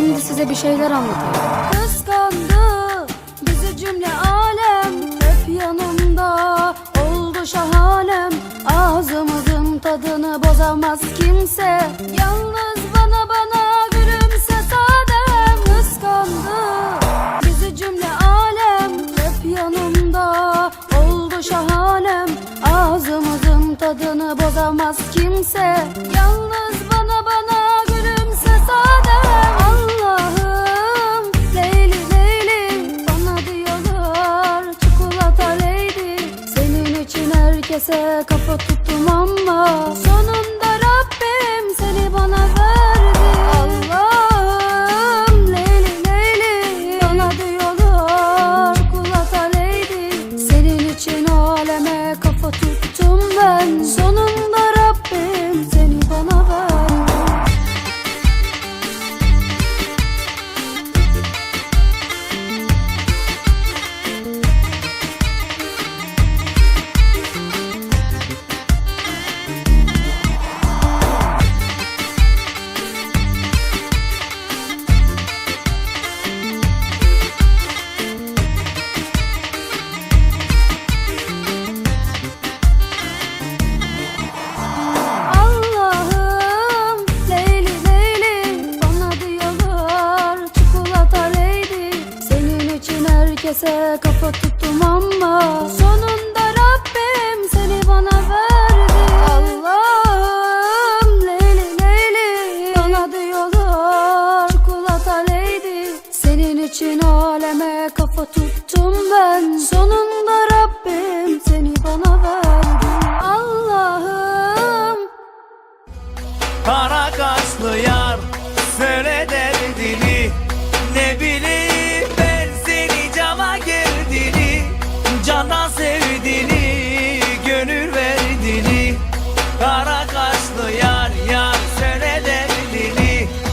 size bir şeyler anlatayım. Kıskandı bizi cümle alem. Hep yanımda oldu şahanem. Ağzımızın tadını bozamaz kimse. Yalnız bana bana gülümse sadem. Kıskandı bizi cümle alem. Hep yanımda oldu şahanem. Ağzımızın tadını bozamaz kimse. Yalnız herkese kafa tuttum ama sonunda herkese kafa tuttum ama sonunda Rabbim seni bana verdi. Allah'ım Leyli Leyli bana diyorlar çikolata lady senin için aleme kafa tuttum ben. Sonunda Rabbim seni bana verdi. Allah'ım. Kara kaşlı